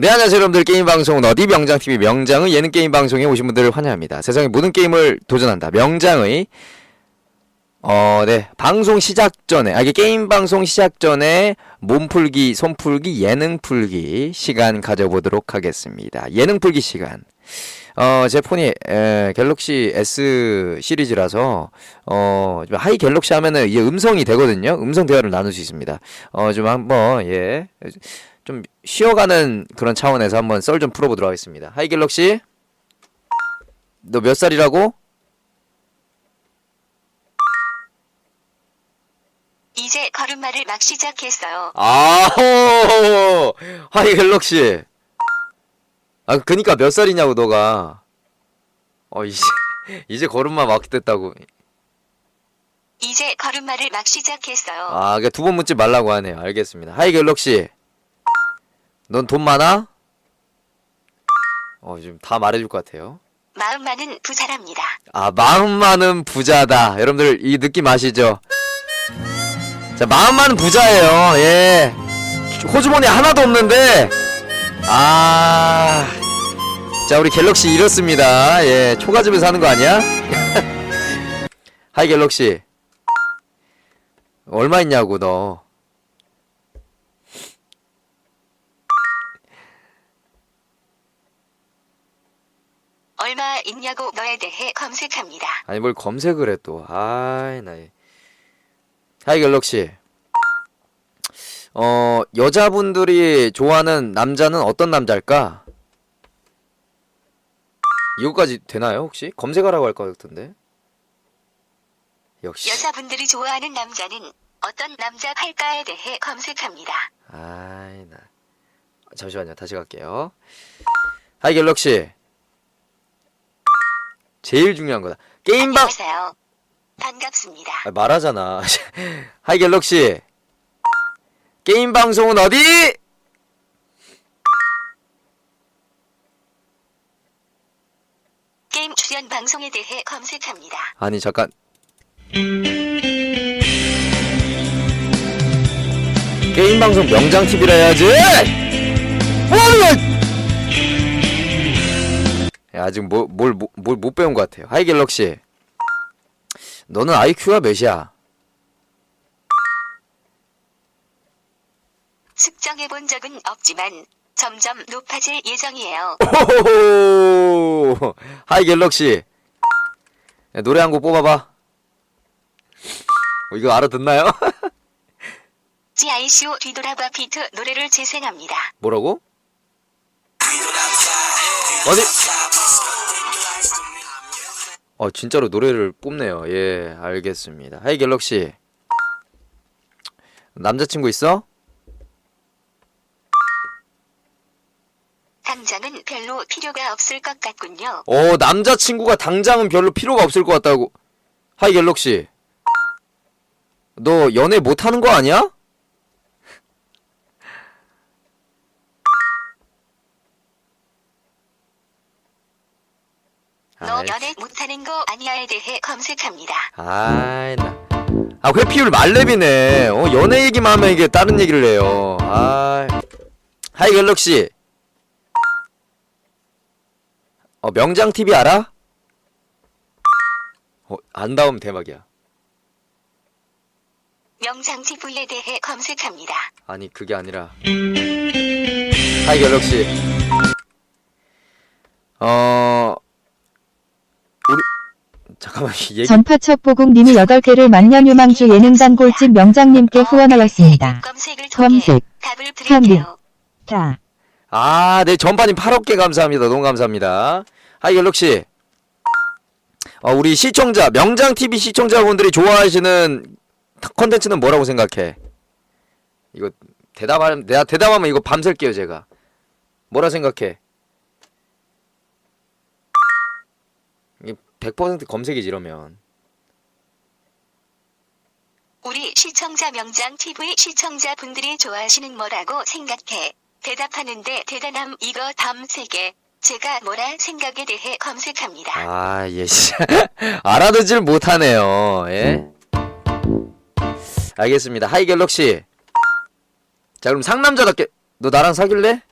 네 안녕하세요 여러분들. 게임방송은 어디? 명장TV 명장의 예능 게임 방송에 오신 분들을 환영합니다. 세상의 모든 게임을 도전한다. 명장의 어네 방송 시작 전에 아 이게 게임 방송 시작 전에 몸풀기 손풀기 예능 풀기 시간 가져보도록 하겠습니다. 예능 풀기 시간. 어제 폰이 에, 갤럭시 S 시리즈라서 어좀 하이 갤럭시 하면은 이게 음성이 되거든요. 음성 대화를 나눌 수 있습니다. 어 좀 한번 예 좀 쉬어가는 그런 차원에서 한번 썰 좀 풀어보도록 하겠습니다. 하이 갤럭시, 너 몇 살이라고? 이제 걸음마를 막 시작했어요. 아, 하이 갤럭시. 아, 그니까 몇 살이냐고 너가. 어 이제 이제 걸음마 막 됐다고. 이제 걸음마를 막 시작했어요. 아, 그두 번 묻지 말라고 하네요. 알겠습니다. 하이 갤럭시. 넌 돈 많아? 어, 지금 다 말해줄 것 같아요. 마음 많은 부자랍니다. 아, 마음 많은 부자다. 여러분들 이 느낌 아시죠? 자, 마음 많은 부자예요. 예. 호주머니 하나도 없는데. 아. 자, 우리 갤럭시 이렇습니다. 예. 초가집에서 하는 거 아니야? 하이 갤럭시. 얼마 있냐고 너. 얼마 있냐고 너에 대해 검색합니다. 아니 뭘 검색을 해 또. 아이 나. 이- 하이 갤럭시. 어 여자분들이 좋아하는 남자는 어떤 남자일까? 이거까지 되나요 혹시? 검색하라고 할 것 같은데. 역시. 여자분들이 좋아하는 남자는 어떤 남자 팔까에 대해 검색합니다. 아이 나. 잠시만요 다시 갈게요. 하이 갤럭시. 제일 중요한 거다. 게임방 안녕하세요. 반갑습니다. 아, 말하잖아. 하이 갤럭시. 게임 방송은 어디? 게임 출연 방송에 대해 검색합니다. 아니 잠깐. 게임 방송 명장 TV라 해야지. 뭐야? 야, 아직 뭐뭘뭘 못 배운 것 같아요. 하이 갤럭시. 너는 IQ가 몇이야? 측정해 본 적은 없지만 점점 높아질 예정이에요. 오호호호. 하이 갤럭시 야, 노래 한 곡 뽑아봐 어, 이거 알아듣나요? GICO 뒤돌아봐 비트 노래를 재생합니다. 뭐라고? 어디? 어 진짜로 노래를 뽑네요 예 알겠습니다 하이 갤럭시 남자친구 있어? 당장은 별로 필요가 없을 것 같군요. 어 남자친구가 당장은 별로 필요가 없을 것 같다고 하이 갤럭시 너 연애 못하는 거 아니야? 너 아이, 연애 못하는 거 아니야에 대해 검색합니다. 아이 나. 아 회피율 말렙이네. 어 연애 얘기만 하면 이게 다른 얘기를 해요. 아. 하이 갤럭시. 어 명장 TV 알아? 어 안다움 대박이야. 명장 TV에 대해 검색합니다. 아니 그게 아니라. 하이 갤럭시. 어 잠깐만 이 얘기 전파첫 보국님이 8개를 만년 유망주 예능단 꼴찌 명장님께 후원하였습니다. 검색을 통해 검색, 답을 드릴게요. 다. 아, 네, 전파님 8억개 감사합니다. 너무 감사합니다. 하이, 갤럭시. 어, 우리 시청자, 명장TV 시청자분들이 좋아하시는 컨텐츠는 뭐라고 생각해? 이거, 대답하면, 내가 대답하면 이거 밤샐게요, 제가. 뭐라 생각해? 이게 100% 검색이지, 이러면. 우리 시청자 명장 TV 시청자 분들이 좋아하시는 뭐라고 생각해? 대답하는데 대단함 이거 다음 세계. 제가 뭐라 생각에 대해 검색합니다. 아, 예, 씨. 알아듣질 못하네요, 예? 알겠습니다. 하이, 갤럭시. 자, 그럼 상남자답게, 너 나랑 사귈래?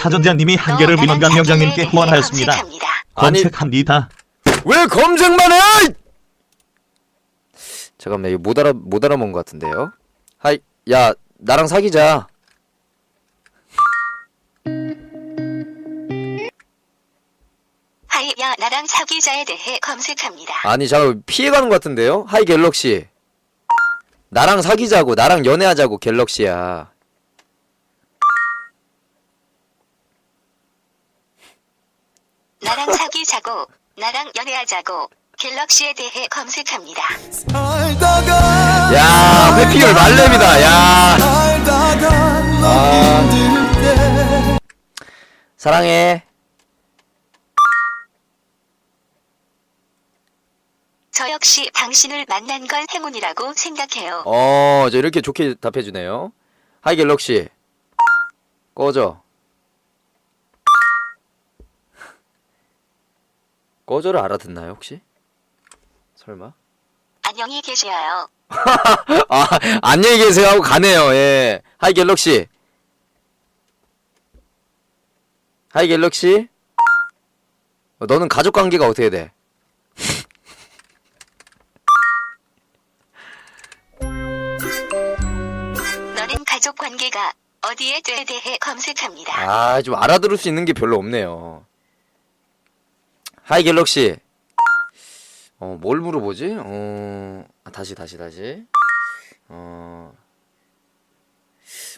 차전자님이 한계를 너 민원강 명장님께 후원하였습니다. 아니- 검색합니다. 왜 검색만 해? 잠깐만 이거 못 알아 못 알아본 것 같은데요. 하이 야 나랑 사귀자. 하이 야 나랑 사귀자에 대해 검색합니다. 아니 잠깐 피해가는 것 같은데요. 하이 갤럭시. 나랑 사귀자고 나랑 연애하자고 갤럭시야. 나랑 사귀자고 나랑 연애하자고 갤럭시에 대해 검색합니다. 야 회피율 말렙이다. 야 아. 사랑해. 저 역시 당신을 만난 건 행운이라고 생각해요. 어, 저 이렇게 좋게 답해 주네요. 하이 갤럭시. 꺼져. 꺼져를 알아듣나요, 혹시? 설마? 안녕히 계세요. 아, 안녕히 계세요 하고 가네요, 예. 하이 갤럭시. 하이 갤럭시. 어, 너는 가족 관계가 어떻게 돼? 너는 가족 관계가 어디에 대해 검색합니다. 아, 좀 알아들을 수 있는 게 별로 없네요. 하이 갤럭시. 어, 뭘 물어보지? 어, 아, 다시, 다시, 다시. 어,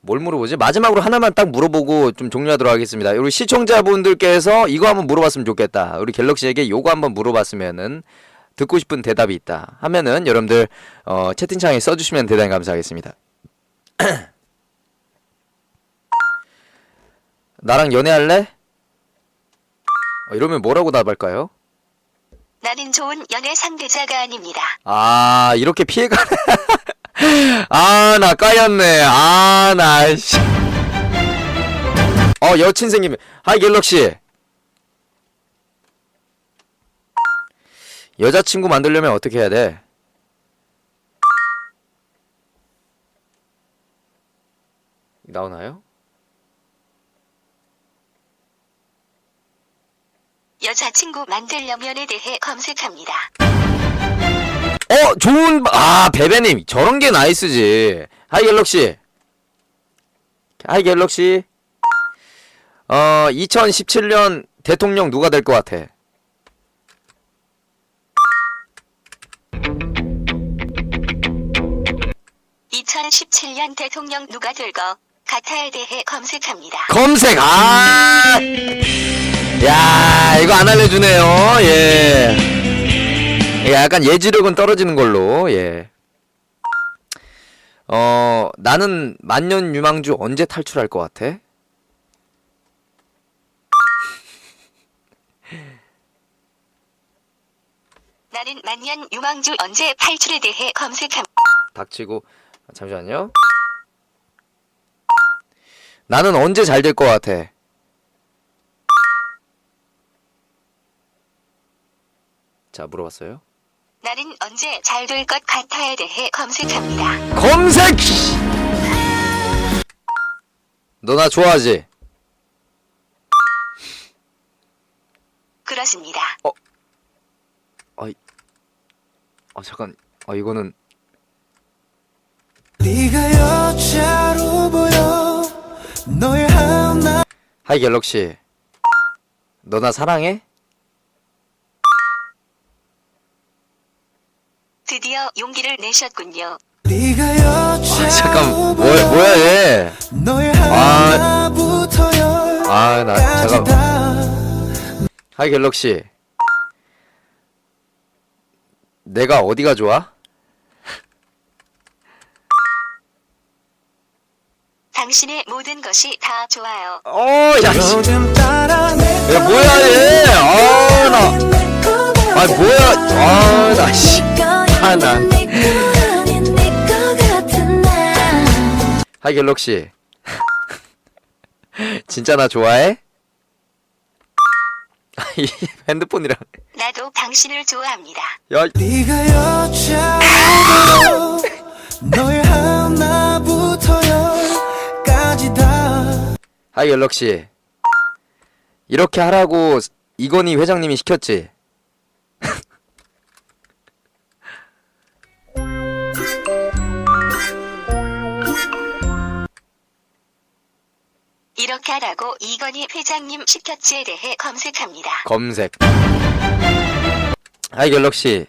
뭘 물어보지? 마지막으로 하나만 딱 물어보고 좀 종료하도록 하겠습니다. 우리 시청자분들께서 이거 한번 물어봤으면 좋겠다. 우리 갤럭시에게 요거 한번 물어봤으면은 듣고 싶은 대답이 있다. 하면은 여러분들 어, 채팅창에 써주시면 대단히 감사하겠습니다. 나랑 연애할래? 어, 이러면 뭐라고 답할까요? 나는 좋은 연애 상대자가 아닙니다. 아, 이렇게 피해가. 아, 나 까였네. 아, 나, 씨. 어, 여친 생기면. 하이, 갤럭시. 여자친구 만들려면 어떻게 해야 돼? 나오나요? 여자친구 만들려면에 대해 검색합니다. 어, 좋은, 아, 베베님. 저런 게 나이스지. 하이, 갤럭시. 하이, 갤럭시. 어, 2017년 대통령 누가 될 것 같아? (2017년) 대통령 누가 될 것 같아에 대해 검색합니다. 검색, 아! 야, 이거 안 알려주네요. 예. 약간 예지력은 떨어지는 걸로, 예. 어, 나는 만년 유망주 언제 탈출할 것 같아? 나는 만년 유망주 언제 탈출에 대해 검색함. 닥치고 잠시만요. 나는 언제 잘 될 것 같아? 자 물어봤어요. 나는 언제 잘 될 것 같아에 대해 검색합니다. 검색. 너 나 좋아하지? 그렇습니다. 아 잠깐. 아 이거는 네가 여자로 보여 너의 하나 하이 갤럭시. 너 나 사랑해? 드디어 용기를 내셨군요. 아 잠깐 보여 뭐야 뭐야 얘. 아. 아, 나 잠깐. 다 하이 갤럭시. 내가 어디가 좋아? 당신의 모든 것이 다 좋아요. 어, 야, 씨. 야, 뭐야, 얘. 아, 나. 아, 뭐야. 아, 나, 씨. 아, 나. 하이, 갤럭시. 진짜 나 좋아해? 이 핸드폰이랑. 나도 당신을 좋아합니다. 야, 네가 여자로 너의 하나부터 열까지 다 하이, 갤럭시. 이렇게 하라고 이건희 회장님이 시켰지. 이렇게 하라고 이건희 회장님 시켰지에 대해 검색합니다. 검색. 하이 갤럭시.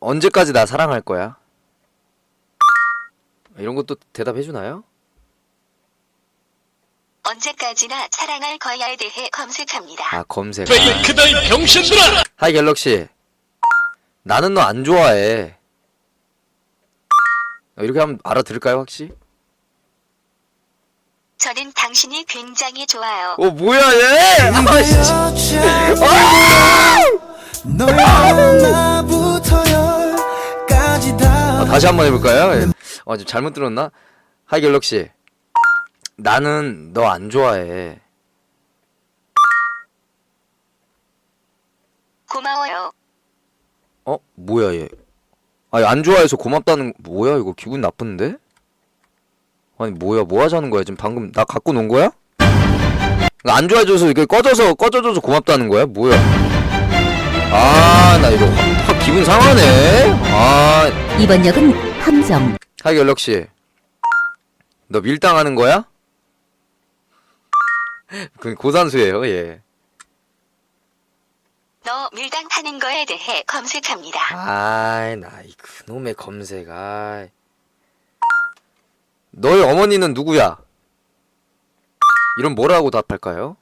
언제까지 나 사랑할 거야? 이런 것도 대답해 주나요? 언제까지나 사랑할 거야에 대해 검색합니다. 아 검색. 페이크다 이 병신들아! 하이 갤럭시. 나는 너 안 좋아해. 이렇게 하면 알아들을까요 혹시? 저는 당신이 굉장히 좋아요. 어 뭐야 얘? 아, 씨. 너야 나부터 열까지 다 아, 다시 한번 해볼까요? 예. 어, 좀 잘못 들었나? 하이 갤럭시. 나는 너 안 좋아해. 고마워요. 어? 뭐야 얘? 아니 안 좋아해서 고맙다는 뭐야 이거 기분 나쁜데? 아니 뭐야 뭐 하자는 거야 지금 방금 나 갖고 논 거야? 안 좋아해줘서 이게 꺼져서 꺼져줘서 고맙다는 거야 뭐야? 아 나 이거 확, 확 기분 상하네. 아 이번 역은 함정. 하이 갤럭시. 너 밀당하는 거야? 그 고산수예요 예. 너 밀당하는 거에 대해 검색합니다. 아이 나이 그놈의 검색 아이 너희 어머니는 누구야? 이런 뭐라고 답할까요?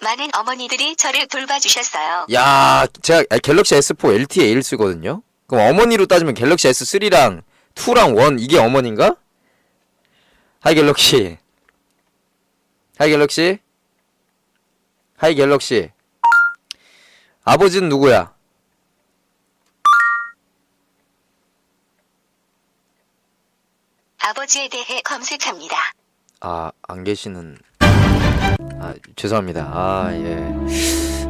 많은 어머니들이 저를 돌봐주셨어요. 야 제가 아, 갤럭시 S4 LTE 1 쓰거든요 그럼 어머니로 따지면 갤럭시 S3랑 2랑 1 이게 어머니인가? 하이 갤럭시 하이 갤럭시 하이 갤럭시 아버지는 누구야? 아버지에 대해 검색합니다. 아, 안 계시는. 아, 죄송합니다. 아, 예.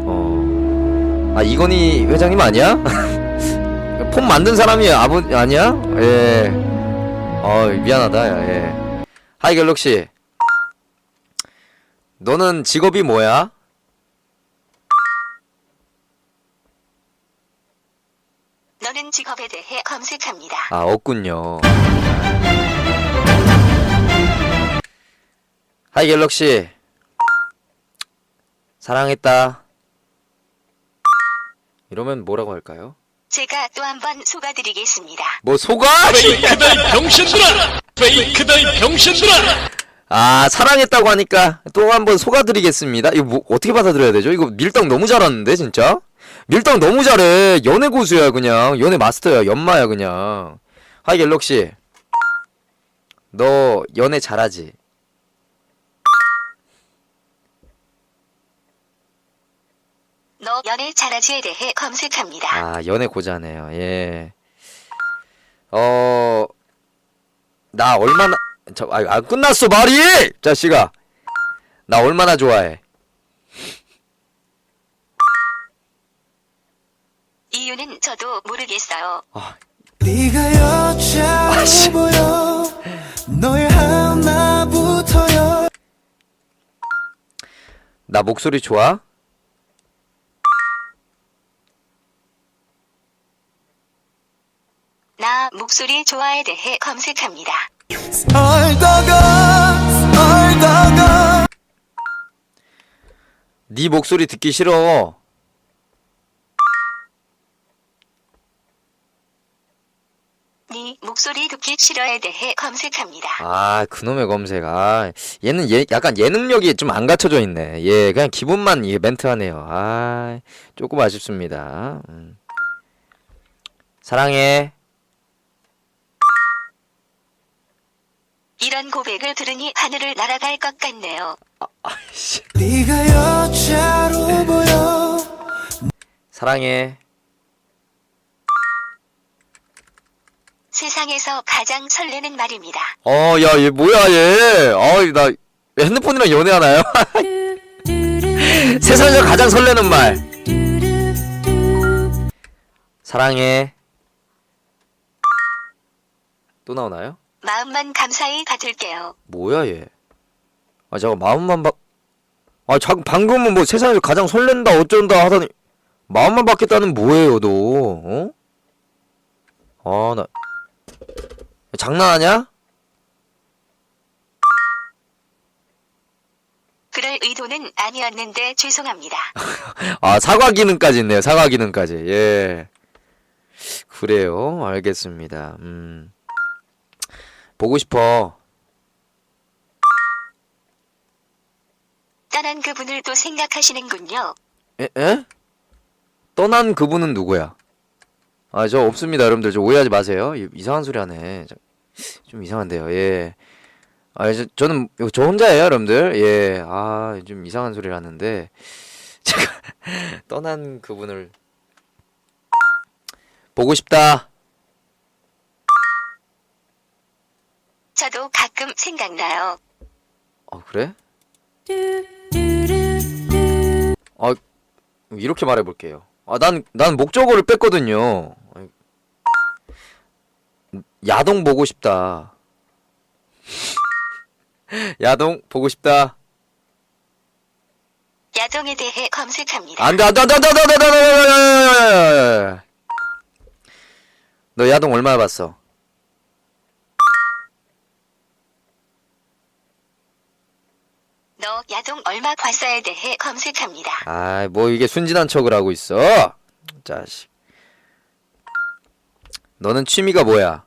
어. 아, 이건희 회장님 아니야? 폰 만든 사람이 아버, 아니야? 예. 어, 미안하다, 야, 예. 하이, 갤럭시. 너는 직업이 뭐야? 너는 직업에 대해 검색합니다. 아, 없군요. 하이, 갤럭시. 사랑했다. 이러면 뭐라고 할까요? 제가 또 한 번 속아드리겠습니다. 뭐 속아? 페이크다 이 병신들아! 페이크다 이 병신들아! 아 사랑했다고 하니까 또 한 번 속아드리겠습니다. 이거 뭐 어떻게 받아들여야 되죠? 이거 밀당 너무 잘하는데 진짜? 밀당 너무 잘해. 연애 고수야 그냥. 연애 마스터야. 연마야 그냥. 하이 갤럭시. 너 연애 잘하지? 너 연애 잘하지에 대해 검색합니다. 아 연애 고자네요. 예. 어. 나 얼마나 저 아, 아 끝났어 말이 자식아. 나 얼마나 좋아해? 이유는 저도 모르겠어요. 아 네가 아씨. 여자로 보여 너의 하나부터 열나 목소리 좋아? 나 목소리 좋아에 대해 검색합니다. 얼더가 얼더가 네 목소리 듣기 싫어. 네 목소리 듣기 싫어에 대해 검색합니다. 아, 그놈의 검색. 아, 얘는 예, 약간 예능력이 좀 안 갖춰져 있네. 예, 그냥 기본만 예, 멘트 하네요. 아, 조금 아쉽습니다. 음. 사랑해. 이런 고백을 들으니 하늘을 날아갈 것 같네요. 아이씨. 네가 여자로 보여 사랑해. 세상에서 가장 설레는 말입니다. 어, 야, 얘 뭐야, 얘. 어이, 나 핸드폰이랑 연애하나요? 세상에서 가장 설레는 말. 사랑해. 또 나오나요? 마음만 감사히 받을게요. 뭐야 얘? 아 잠깐 마음만 바. 아 자, 방금은 뭐 세상에서 가장 설렌다 어쩐다 하더니 마음만 받겠다는 뭐예요 너? 어? 아나 장난하냐? 그럴 의도는 아니었는데 죄송합니다. 아 사과 기능까지 있네요 사과 기능까지 예 그래요 알겠습니다 음 보고 싶어 떠난 그분을 또 생각하시는군요. 에? 에? 떠난 그분은 누구야? 아, 저 없습니다, 여러분들. 저 오해하지 마세요. 이- 이상한 소리 하네. 저- 좀 이상한데요. 예. 아, 저, 저는 저 혼자예요, 여러분들. 예. 아, 좀 이상한 소리를 하는데 제가 떠난 그분을 보고 싶다. 저도 가끔 생각나요. 아, 그래? 아, 이렇게 말해 볼게요. 아, 난, 난 목적어를 뺐거든요. 야동 보고 싶다. 야동 보고 싶다. 야동에 대해 검색합니다. 안 돼, 안 돼, 안 돼, 안 돼, 안 돼, 안 돼, 안 돼, 안 돼, 안 돼, 안 돼. 너 야동 얼마나 봤어? 너 야동 얼마 봤어에 대해 검색합니다. 아, 뭐 이게 순진한 척을 하고 있어. 자식. 너는 취미가 뭐야?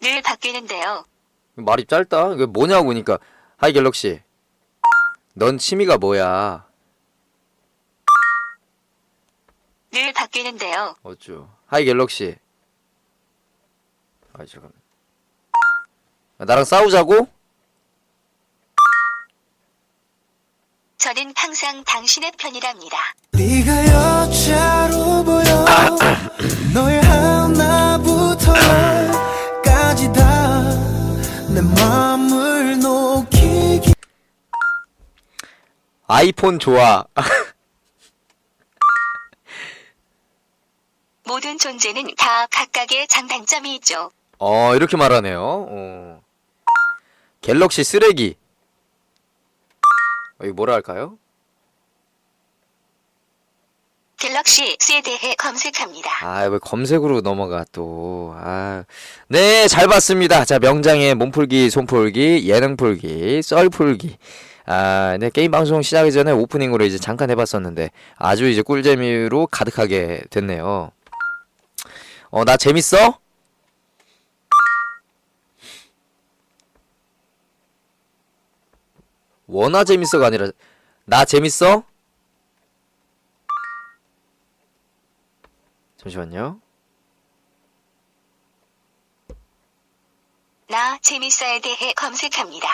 늘 바뀌는데요. 말이 짧다. 이게 뭐냐고 그러니까 하이 갤럭시. 넌 취미가 뭐야? 늘 바뀌는데요. 어쭈. 하이 갤럭시. 아 잠깐. 나랑 싸우자고? 저는 항상 당신의 편이랍니다. 네가 여자로 보여 너의 하나부터까지 다내 맘을 녹이기 아이폰 좋아. 모든 존재는 다 각각의 장단점이 있죠. 어 이렇게 말하네요. 어. 갤럭시 쓰레기. 어, 이거 뭐라 할까요? 갤럭시 S에 대해 검색합니다. 아, 왜 검색으로 넘어가 또. 아. 네, 잘 봤습니다. 자, 명장의 몸풀기, 손풀기, 예능풀기, 썰풀기. 아, 네, 게임 방송 시작하기 전에 오프닝으로 이제 잠깐 해봤었는데 아주 이제 꿀재미로 가득하게 됐네요. 어, 나 재밌어? 원화 재밌어가 아니라 나 재밌어? 잠시만요. 나 재밌어에 대해 검색합니다.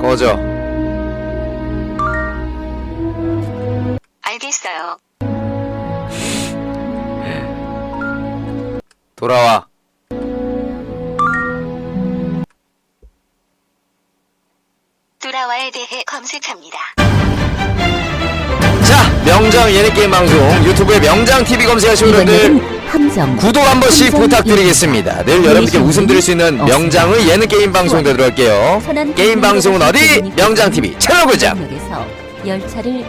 꺼져. 알겠어요. 돌아와. 돌아와에 대해 검색합니다. 자, 명장 예능 게임 방송 유튜브에 명장 TV 검색하시는 분들 함정 구독 한 번씩 함정 부탁드리겠습니다. 늘 여러분께 웃음 드릴 수 있는 명장의 예능 게임 방송 되도록 할게요. 게임 방송은 어디? 명장 TV 채널 고정. 역에서 열차를